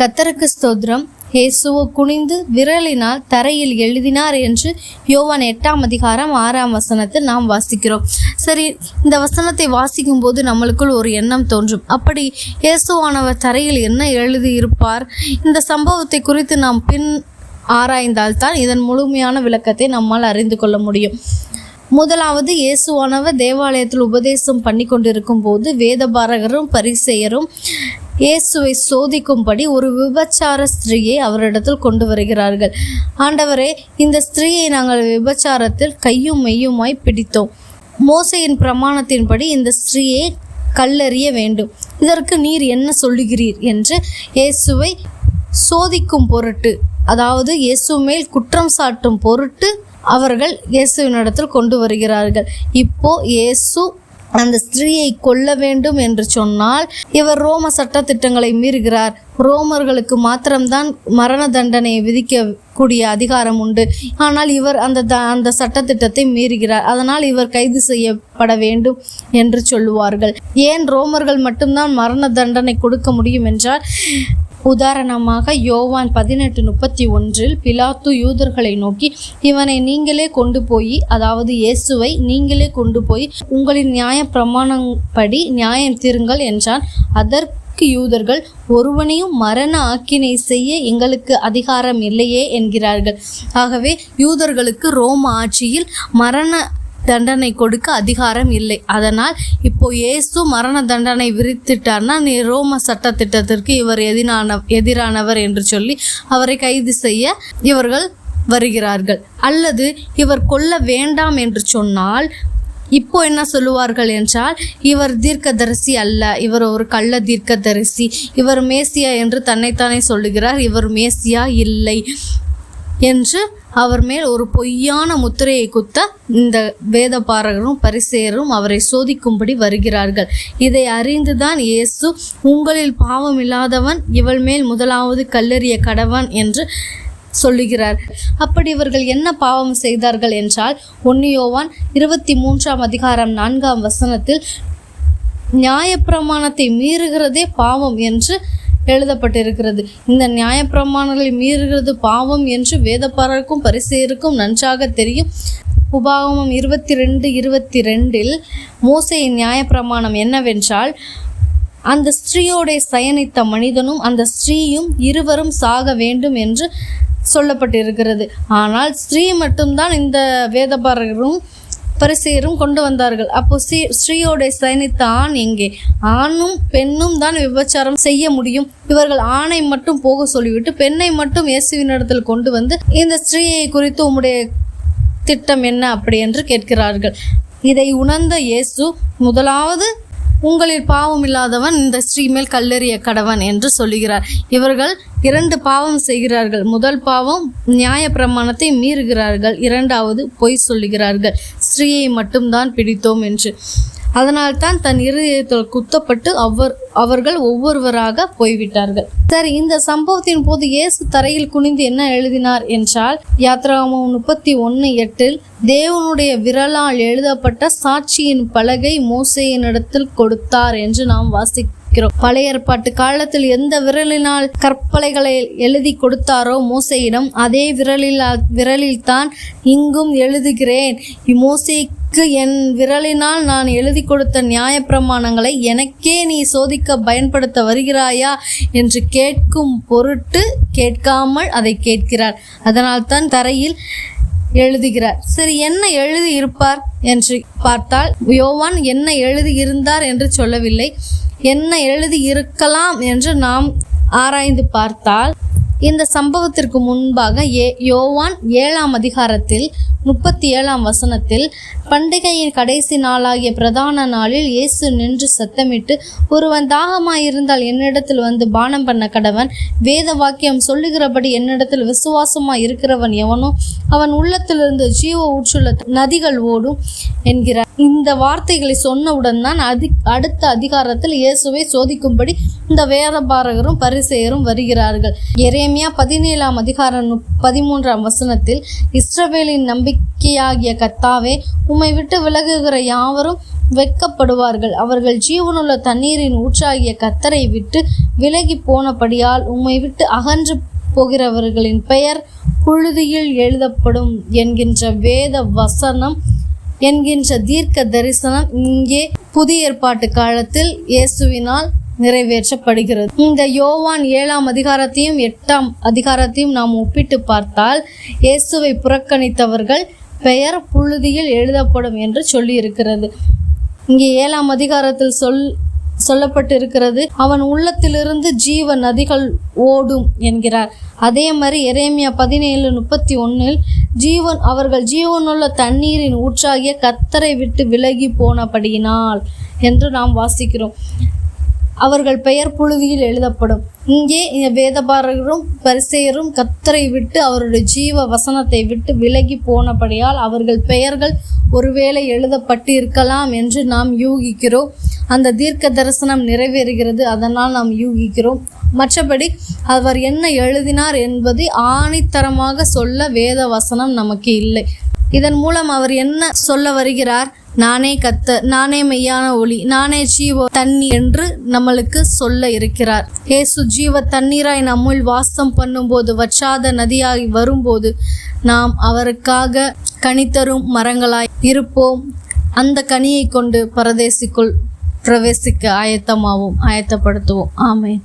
கத்தருக்கு ஸ்தோத்திரம். இயேசுவோ குனிந்து விரலினால் தரையில் எழுதினார் என்று யோவான் எட்டாம் அதிகாரம் ஆறாம் வசனத்தில் நாம் வாசிக்கிறோம். சரி இந்த வசனத்தை வாசிக்கும் போது நம்மளுக்குள் ஒரு எண்ணம் தோன்றும். அப்படி இயேசுவானவர் தரையில் என்ன எழுதி இருப்பார் இந்த சம்பவத்தை குறித்து நாம் பின் ஆராய்ந்தால்தான் இதன் முழுமையான விளக்கத்தை நம்மால் அறிந்து கொள்ள முடியும். முதலாவது இயேசுவானவர் தேவாலயத்தில் உபதேசம் பண்ணி கொண்டிருக்கும் போது வேதபாரகரும் பரிசெயரும் இயேசுவை சோதிக்கும்படி ஒரு விபச்சார ஸ்திரீயை அவரிடத்தில் கொண்டு வருகிறார்கள். ஆண்டவரே இந்த ஸ்திரீயை நாங்கள் விபச்சாரத்தில் கையும் மெய்யுமாய் பிடித்தோம். மோசையின் பிரமாணத்தின்படி இந்த ஸ்திரீயை கல்லறிய வேண்டும். இதற்கு நீர் என்ன சொல்லுகிறீர் என்று இயேசுவை சோதிக்கும் பொருட்டு அதாவது இயேசு மேல் குற்றம் சாட்டும் பொருட்டு அவர்கள் இயேசுவினிடத்தில் கொண்டு வருகிறார்கள். இப்போ இயேசு அந்த ஸ்திரீயை கொல்ல வேண்டும் என்று சொன்னால் இவர் ரோம சட்ட திட்டங்களை மீறுகிறார். ரோமர்களுக்கு மாத்திரம்தான் மரண தண்டனையை விதிக்கக்கூடிய அதிகாரம் உண்டு. ஆனால் இவர் அந்த த அந்த சட்டத்திட்டத்தை மீறுகிறார். அதனால் இவர் கைது செய்யப்பட வேண்டும் என்று சொல்லுவார்கள். ஏன் ரோமர்கள் மட்டும்தான் மரண தண்டனை கொடுக்க முடியும் என்றால் உதாரணமாக யோவான் பதினெட்டு முப்பத்தி ஒன்றில் பிலாத்து யூதர்களை நோக்கி இவனை நீங்களே கொண்டு போய் அதாவது இயேசுவை நீங்களே கொண்டு போய் உங்களின் நியாய பிரமாணப்படி நியாயம் தீருங்கள் என்றான். அதற்கு யூதர்கள் ஒருவனையும் மரண ஆக்கினை செய்ய எங்களுக்கு அதிகாரம் இல்லையே என்கிறார்கள். ஆகவே யூதர்களுக்கு ரோம் ஆட்சியில் மரண தண்டனை கொடுக்க அதிகாரம் இல்லை. அதனால் இப்போ இயேசு மரண தண்டனை விரித்திட்டார்னா நீ ரோம சட்ட திட்டத்திற்கு இவர் எதிரான எதிரானவர் என்று சொல்லி அவரை கைது செய்ய இவர்கள் வருகிறார்கள். அல்லது இவர் கொல்ல வேண்டாம் என்று சொன்னால் இப்போ என்ன சொல்லுவார்கள் என்றால் இவர் தீர்க்கதரிசி அல்ல இவர் ஒரு கள்ள தீர்க்கதரிசி இவர் மேசியா என்று தன்னைத்தானே சொல்லுகிறார் இவர் மேசியா இல்லை. என்று அவர் மேல் ஒரு பொய்யான முத்திரையை குத்த இந்த வேதபாரகரும் பரிசேரும் அவரை சோதிக்கும்படி வருகிறார்கள். இதை அறிந்துதான் இயேசு உங்களில் பாவம் இல்லாதவன் இவள் மேல் முதலாவது கல்லெறிய கடவன் என்று சொல்லுகிறார். அப்படி இவர்கள் என்ன பாவம் செய்தார்கள் என்றால் ஒன்னியோவான் இருபத்தி மூன்றாம் அதிகாரம் நான்காம் வசனத்தில் நியாயப்பிரமாணத்தை மீறுகிறதே பாவம் என்று எழுதப்பட்டிருக்கிறது. இந்த நியாயப்பிரமாணங்களை மீறுகிறது பாவம் என்று வேதப்பாரருக்கும் பரிசெயருக்கும் நன்றாக தெரியும். உபாகமம் இருபத்தி ரெண்டு இருபத்தி ரெண்டில் மோசையின் நியாயப்பிரமாணம் என்னவென்றால் அந்த ஸ்திரீயோட சயனித்த மனிதனும் அந்த ஸ்திரீயும் இருவரும் சாக வேண்டும் என்று சொல்லப்பட்டிருக்கிறது. ஆனால் ஸ்திரீ மட்டும்தான் இந்த வேதபாரரும் பரிசீரும் கொண்டு வந்தார்கள். அப்போ ஸ்ரீ ஸ்ரீயோட சைனித்த ஆண் எங்கே ஆணும் பெண்ணும் தான் விபச்சாரம் செய்ய முடியும். இவர்கள் ஆணை மட்டும் போக சொல்லிவிட்டு பெண்ணை மட்டும் இயேசுவினிடத்தில் கொண்டு வந்து இந்த ஸ்ரீயை குறித்து உம்முடைய திட்டம் என்ன அப்படி என்று கேட்கிறார்கள். இதை உணர்ந்த இயேசு முதலாவது உங்களில் பாவம் இல்லாதவன் இந்த ஸ்ரீ மேல் கல்லெறிய கடவன் என்று சொல்லுகிறார். இவர்கள் இரண்டு பாவம் செய்கிறார்கள். முதல் பாவம் நியாய பிரமாணத்தை மீறுகிறார்கள். இரண்டாவது பொய் சொல்லுகிறார்கள். ஸ்ரீயை மட்டும்தான் பிடித்தோம் என்று. அதனால்தான் தன் இருதயத்தில் குத்தப்பட்டு அவர் அவர்கள் ஒவ்வொருவராக போய்விட்டார்கள். சரி இந்த சம்பவத்தின் போது இயேசு தரையில் குனிந்து என்ன எழுதினார் என்றால் யாத்ராமம் முப்பத்தி ஒன்று எட்டில் தேவனுடைய விரலால் எழுதப்பட்ட சாட்சியின் பலகை மோசையினிடத்தில் கொடுத்தார் என்று நாம் வாசிக்கிறோம். பழைய ஏற்பாட்டு காலத்தில் எந்த விரலினால் கற்பலைகளை எழுதி கொடுத்தாரோ மோசையிடம் அதே விரலில் விரலில் தான் இங்கும் எழுதுகிறேன். மோசைக்கு என் விரலினால் நான் எழுதி கொடுத்த நியாயப்பிரமாணங்களை எனக்கே நீ சோதிக்க பயன்படுத்த வருகிறாயா? என்று கேட்கும் பொருட்டு கேட்காமல் அதை கேட்கிறார். அதனால்தான் தரையில் எழுதுகிறார். சரி என்ன எழுதி இருப்பார் என்று பார்த்தால் யோவான் என்ன எழுதி இருந்தார் என்று சொல்லவில்லை. என்ன எழுதி இருக்கலாம் என்று நாம் ஆராய்ந்து பார்த்தால் இந்த சம்பவத்திற்கு முன்பாக ஏ யோவான் ஏழாம் அதிகாரத்தில் முப்பத்தி ஏழாம் வசனத்தில் பண்டிகையின் கடைசி நாளாகிய பிரதான நாளில் இயேசு நின்று சத்தமிட்டு ஒருவன் தாகமாயிருந்தால் என்னிடத்தில் வந்து பானம் பண்ண கடவன் வேத வாக்கியம் சொல்லுகிறபடி என்னிடத்தில் விசுவாசமாய் இருக்கிறவன் எவனோ அவன் உள்ளத்திலிருந்து ஜீவ ஊற்றுள்ள நதிகள் ஓடும் என்கிறார். இந்த வார்த்தைகளை சொன்னவுடன் தான் அதி அடுத்த அதிகாரத்தில் இயேசுவை சோதிக்கும்படி இந்த வேதபாரகரும் பரிசெயரும் வருகிறார்கள். எரேமியா பதினேழாம் அதிகாரம் பதிமூன்றாம் வசனத்தில் இஸ்ரவேலின் நம்பிக்கையாகிய கத்தாவே உம்மை விட்டு விலகுகிற யாவரும் வெட்கப்படுவார்கள். அவர்கள் ஜீவனுள்ள தண்ணீரின் ஊற்றாகிய கத்தரை விட்டு விலகி போனபடியால் உம்மை விட்டு அகன்று போகிறவர்களின் பெயர் புழுதியில் எழுதப்படும் என்கின்ற வேத வசனம் என்கின்ற தீர்க்க தரிசனம் இங்கே புதிய ஏற்பாட்டு காலத்தில் இயேசுவினால் நிறைவேற்றப்படுகிறது. இந்த யோவான் ஏழாம் அதிகாரத்தையும் எட்டாம் அதிகாரத்தையும் நாம் ஒப்பிட்டு பார்த்தால் இயேசுவை புறக்கணித்தவர்கள் பெயர் புழுதியில் எழுதப்படும் என்று சொல்லியிருக்கிறது. இங்கே ஏழாம் அதிகாரத்தில் சொல் சொல்லப்பட்டிருக்கிறது அவன் உள்ளத்திலிருந்து ஜீவ நதிகள் ஓடும் என்கிறார். அதே மாதிரி எரேமியா பதினேழு முப்பத்தி ஒன்றில் ஜீவன் அவர்கள் ஜீவனுள்ள தண்ணீரின் ஊற்றாகிய கத்தரை விட்டு விலகி போனபடியினால் என்று நாம் வாசிக்கிறோம். அவர்கள் பெயர் புழுதியில் எழுதப்படும். இங்கே வேதபாரகரும் பரிசெயரும் கத்தரை விட்டு அவருடைய ஜீவ வசனத்தை விட்டு விலகி போனபடியால் அவர்கள் பெயர்கள் ஒருவேளை எழுதப்பட்டு இருக்கலாம் என்று நாம் யூகிக்கிறோம். அந்த தீர்க்க தரிசனம் நிறைவேறுகிறது அதனால் நாம் யூகிக்கிறோம். மற்றபடி அவர் என்ன எழுதினார் என்பதை ஆணித்தரமாக சொல்ல வேத வசனம் நமக்கு இல்லை. இதன் மூலம் அவர் என்ன சொல்ல வருகிறார்? நானே கத்த நானே மெய்யான ஒளி நானே ஜீவ தண்ணி என்று நம்மளுக்கு சொல்ல இருக்கிறார். இயேசு ஜீவ தண்ணீராய் நம்முள் வாசம் பண்ணும்போது வற்றாத நதியாகி வரும்போது நாம் அவருக்காக கனித்தரும் மரங்களாய் இருப்போம். அந்த கனியை கொண்டு பரதேசிக்குள் பிரவேசிக்க ஆயத்தமாகவும் ஆயத்தப்படுத்துவோம். ஆமேன்.